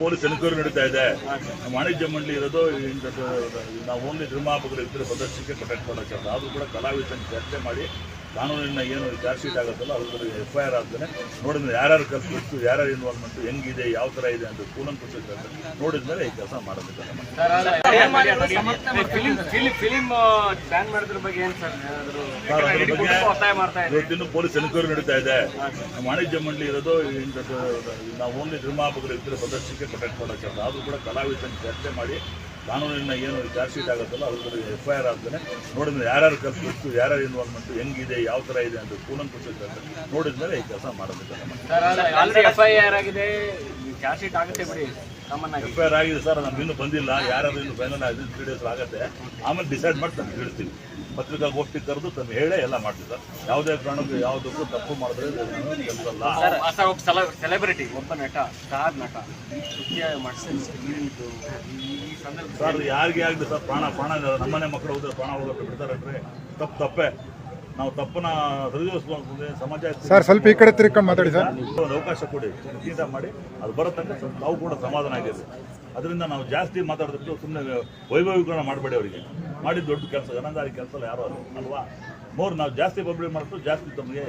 Police enquiry ನಡೀತಾ ಇದೆ. ವಾಣಿಜ್ಯ ಮಂಡಳಿ ಇರೋದು ನಾವು ಓನ್ಲಿ ನಿರ್ಮಾಪಕರು ಇದ್ದರೆ ಪ್ರದರ್ಶನಕ್ಕೆ ಪ್ರೊಟೆಕ್ಟ್ ಮಾಡೋಕ್ಕೆ ಆದರೂ ಕೂಡ ಕಲಾವಿದನ ಚರ್ಚೆ ಮಾಡಿ ಕಾನೂನಿನ ಏನು ಚಾರ್ಜ್ ಶೀಟ್ ಆಗುತ್ತಲ್ಲ ಅದ್ರ ಎಫ್ ಐ ಆರ್ ಆಗ್ತಾನೆ ನೋಡಿದ್ರೆ ಯಾರ್ಯಾರು ಕಲ್ಪಿಸ್ತು ಯಾರ್ಯಾರು ಇನ್ವಾಲ್ವ್ಮೆಂಟ್ ಹೆಂಗಿದೆ ಯಾವ ಥರ ಇದೆ ಅಂತ ಕೂಲಂಕುಷ ನೋಡಿದ್ಮೇಲೆ ಈ ಕೆಲಸ ಮಾಡಬೇಕು ಇವತ್ತಿನ್ನು ಪೊಲೀಸ್ ಎನ್ಕ್ವೈರಿ ನಡೀತಾ ಇದೆ. ನಮ್ಮ ವಾಣಿಜ್ಯ ಮಂಡಳಿ ಇರೋದು ನಾವು ಓನ್ಲಿ ನಿರ್ಮಾಪಕರು ಇದ್ರೆ ಪ್ರದರ್ಶನಕ್ಕೆ ಪ್ರೊಟೆಕ್ಟ್ ಮಾಡೋಕ್ಕೆ ಅಂತ ಆದರೂ ಕೂಡ ಕಲಾವಿದನ ಚರ್ಚೆ ಮಾಡಿ ಕಾನೂನಿನ ಏನು ಚಾರ್ಜ್ ಶೀಟ್ ಆಗುತ್ತಲ್ಲ ಅದ್ರ ಎಫ್ ಐ ಆರ್ ಆಗ್ತಾನೆ ನೋಡಿದ್ರೆ ಯಾರ್ಯಾರು ಕಲ್ಪಿಸ್ತು ಯಾರ್ಯಾರು ಇನ್ವಾಲ್ವ್ಮೆಂಟ್ ಹೆಂಗಿದೆ, ಯಾವ ಥರ ಇದೆ ಅಂತ ಕೂಲಂಕುಷ ನೋಡಿದ್ಮೇಲೆ ಈ ಕೆಲಸ ಮಾಡೋದಕ್ಕೆ ಚಾರ್ಜ್ ಆಗುತ್ತೆ ಬಿಡಿ ಕಾಮನ್ ಆಗಿ. ಎಫ್ ಐ ಆರ್ ಆಗಿದೆ ಸರ್ ನಮ್ಗೆ ಇನ್ನೂ ಬಂದಿಲ್ಲ. ಯಾರು ಇನ್ನು ಫೈನಲ್ ಆಗಿದೆ ತ್ರೀ ಡೇಸ್ ಆಗುತ್ತೆ. ಆಮೇಲೆ ಡಿಸೈಡ್ ಮಾಡಿ ತಮಗೆ ಹೇಳ್ತೀವಿ ಪತ್ರಿಕಾಗೋಷ್ಠಿ ಕರೆದು ತಮಗೆ ಹೇಳೇ ಎಲ್ಲ ಮಾಡ್ತೀವಿ ಸರ್. ಯಾವುದೇ ಕಾರಣಕ್ಕೂ ಯಾವುದಕ್ಕೂ ತಪ್ಪು ಮಾಡಿದ್ರೆ ಕೆಲಸ ಅಲ್ಲ. ಸರ್ ಸರ್ ಒಬ್ಬ ಸೆಲೆಬ್ರಿಟಿ ಒಬ್ಬ ನಟ ಸ್ಟಾರ್ ನಟ ಸರ್ ಯಾರಿಗೆ ಆಗಲಿ ಸರ್ ಪ್ರಾಣ ಪ್ರಾಣ ನಮ್ಮನೆ ಮಕ್ಕಳು ಹೋದ್ರೆ ಪ್ರಾಣ ಹೋಗೋಕೆ ಬಿಡ್ತಾರೆ ತಪ್ಪು ತಪ್ಪೇ. ನಾವು ತಪ್ಪನ್ನ ಸರಿದೂಗಿಸ್ಕೊಂಡು ಸಮಾಜ ಸರ್ ಸ್ವಲ್ಪ ಈ ಕಡೆ ತಿರ್ಕೊಂಡು ಮಾತಾಡಿ ಸರ್. ಒಂದು ಅವಕಾಶ ಕೊಡಿ. ಚಿಂತೆ ಮಾಡಿ. ಅದು ಬರುತ್ತಂದ್ರೆ ಸ್ವಲ್ಪ ನಾವು ಕೂಡ ಸಮಾಧಾನ ಆಗಿದೆ ಅದರಿಂದ ನಾವು ಜಾಸ್ತಿ ಮಾತಾಡೋದಕ್ಕೆ ಸುಮ್ಮನೆ ವೈಭವೀಕರಣ ಮಾಡಬೇಡಿ ಅವರಿಗೆ. ಮಾಡಿದ ದೊಡ್ಡ ಕೆಲಸ ಜನಗಾರಿ ಕೆಲಸ ಯಾರು ಅಲ್ವಾ? ಮೋರ್ ನಾವು ಜಾಸ್ತಿ ಪಬ್ಲಿಕ್ ಮಾಡಿದ್ರು ಜಾಸ್ತಿ ತಮಗೆ